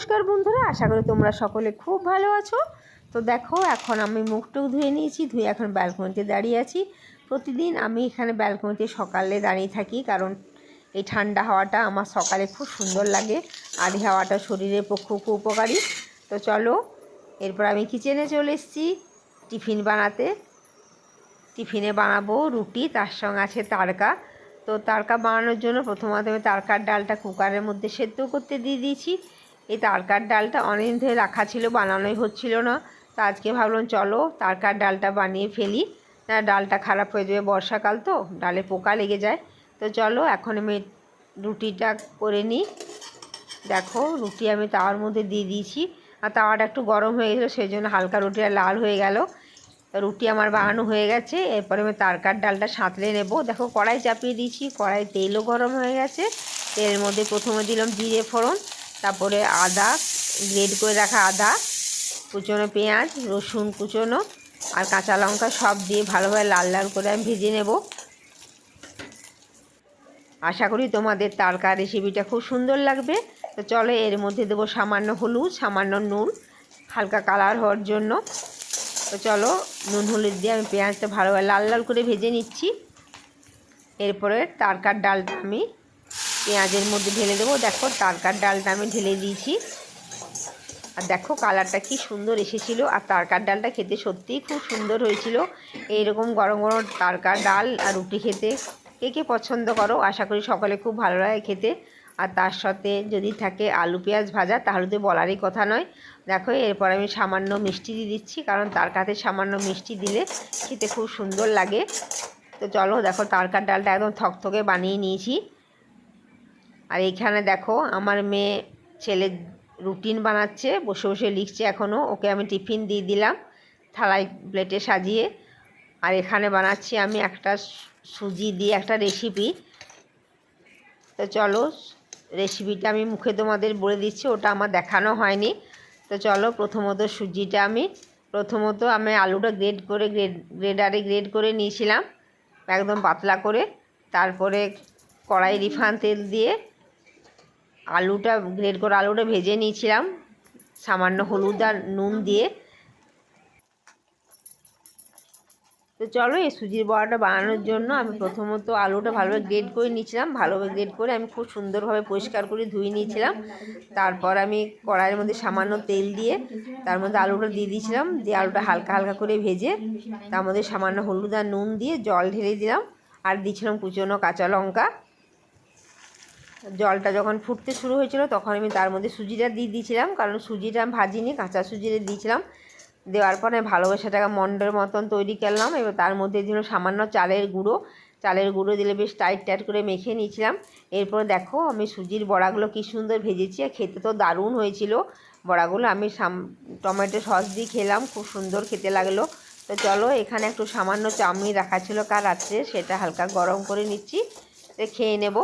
নমস্কার বন্ধুরা, আশা করি তোমরা সকলে খুব ভালো আছো। তো দেখো, এখন আমি মুখটুক ধুয়ে নিয়েছি, ধুয়ে এখন ব্যালকনিতে দাঁড়িয়ে আছি। প্রতিদিন আমি এখানে ব্যালকনিতে সকালে দাঁড়িয়ে থাকি, কারণ এই ঠান্ডা হাওয়াটা আমার সকালে খুব সুন্দর লাগে। আর এই হাওয়াটা শরীরের পক্ষে খুব উপকারী। তো চলো, এরপর আমি কিচেনে চলে এসেছি টিফিন বানাতে। টিফিনে বানাবো রুটি, তার সঙ্গে আছে তারকা। তো তারকা বানানোর জন্য প্রথমত আমি তারকার ডালটা কুকারের মধ্যে সেদ্ধ করতে দিয়ে দিয়েছি। এই তারকার ডালটা অনেক ধরে রাখা ছিল, বানানোই হচ্ছিল না। তো আজকে ভাবলাম চলো তারকার ডালটা বানিয়ে ফেলি। না ডালটা খারাপ হয়ে যাবে বর্ষাকাল তো, ডালে পোকা লেগে যায়। তো চলো এখন আমি রুটিটা করে নিই। দেখো রুটি আমি তাওয়ার মধ্যে দিয়ে দিয়েছি। আর তাওয়াটা একটু গরম হয়ে গেছিল, সেই জন্য হালকা রুটিটা লাল হয়ে গেল। রুটি আমার বানানো হয়ে গেছে, এরপরে আমি তারকার ডালটা সাঁতলে নেব। দেখো কড়াই চাপিয়ে দিয়েছি কড়াই তেলও গরম হয়ে গেছে। তেলের মধ্যে প্রথমে দিলাম জিরে ফোড়ন। তারপরে আদা গ্রেড করে রাখা আদা, কুচনো পেঁয়াজ, রসুন কুচনো আর কাঁচা লঙ্কা সব দিয়ে ভালোভাবে লাল লাল করে আমি ভেজে নেব। আশা করি তোমাদের তারকা রেসিপিটা খুব সুন্দর লাগবে। তো চলো এর মধ্যে দেবো সামান্য হলুদ, সামান্য নুন, হালকা কালার হওয়ার জন্য। তো চলো নুন, হলুদ দিয়ে আমি পেঁয়াজটা ভালোভাবে লাল লাল করে ভেজে নিচ্ছি। এরপরে তারকার ডালটা আমি পেঁয়াজের মধ্যে ঢেলে দেবো। দেখো, তারকার ডালটা আমি ঢেলে দিয়েছি। আর দেখো, কালারটা কি সুন্দর এসেছিল। আর তারকার ডালটা খেতে সত্যিই খুব সুন্দর হয়েছিল। এইরকম গরম গরম তারকার ডাল আর রুটি খেতে কে কে পছন্দ করো, আশা করি সকলে খুব ভালো লাগে খেতে। আর তার সাথে যদি থাকে আলু পেঁয়াজ ভাজা, তাহলে তো বলারই কথা নয়। দেখো, এরপর আমি সামান্য মিষ্টি দিয়ে দিচ্ছি, কারণ তার কাছে সামান্য মিষ্টি দিলে খেতে খুব সুন্দর লাগে। তো চলো, দেখো, তারকার ডালটা একদম থকথকে বানিয়ে নিয়েছি। আর এইখানে দেখো, আমার মেয়ে ছেলে রুটিন বানাচ্ছে, বসে বসে লিখছে এখনও ওকে আমি টিফিন দিয়ে দিলাম, থালায় প্লেটে সাজিয়ে। আর এখানে বানাচ্ছি আমি একটা সুজি দিয়ে একটা রেসিপি। তো চলো, রেসিপিটা আমি মুখে তোমাদের বলে দিচ্ছি, ওটা আমার দেখানো হয়নি। তো চলো, প্রথমত সুজিটা আমি, প্রথমত আমি আলুটা গ্রেড করে গ্রেড গ্রেডারে গ্রেড করে নিয়েছিলাম, একদম পাতলা করে। তারপরে কড়াই রিফান তেল দিয়ে আলুটা গ্রেড করে আলুটা ভেজে নিয়েছিলাম। সামান্য হলুদ আর নুন দিয়ে। তো চলো এই সুজির বড়াটা বানানোর জন্য আমি প্রথমত আলুটা ভালোভাবে গ্রেড করে নিয়েছিলাম। ভালোভাবে গ্রেড করে আমি খুব সুন্দরভাবে পরিষ্কার করে ধুয়ে নিয়েছিলাম। তারপর আমি কড়াইয়ের মধ্যে সামান্য তেল দিয়ে তার মধ্যে আলুটা দিয়ে দিয়েছিলাম। দিয়ে আলুটা হালকা হালকা করে ভেজে তার মধ্যে সামান্য হলুদ আর নুন দিয়ে জল ঢেলে দিলাম। আর দিয়েছিলাম কুচনো কাঁচা লঙ্কা। জলটা যখন ফুটতে শুরু হয়েছিল, তখন আমি তার মধ্যে সুজিটা দিয়ে দিয়েছিলাম, কারণ সুজিটা আমি ভাজিনি, কাঁচা সুজিটা দিয়েছিলাম। দেওয়ার পরে ভালোবাসা টাকা মন্ডের মতন তৈরি করলাম, এবার তার মধ্যে দিল সামান্য চালের গুঁড়ো। চালের গুঁড়ো দিলে বেশ টাইট টাইট করে মেখে নিয়েছিলাম। এরপরে দেখো আমি সুজির বড়াগুলো কী সুন্দর ভেজেছি, আর খেতে তো দারুণ হয়েছিল। বড়াগুলো আমি সাম, টমেটো সস দিয়ে খেলাম, খুব সুন্দর খেতে লাগল। তো চলো এখানে একটু সামান্য চাউমিন রাখা ছিল কার রাত্রে, সেটা হালকা গরম করে নিচ্ছি খেয়ে নেব।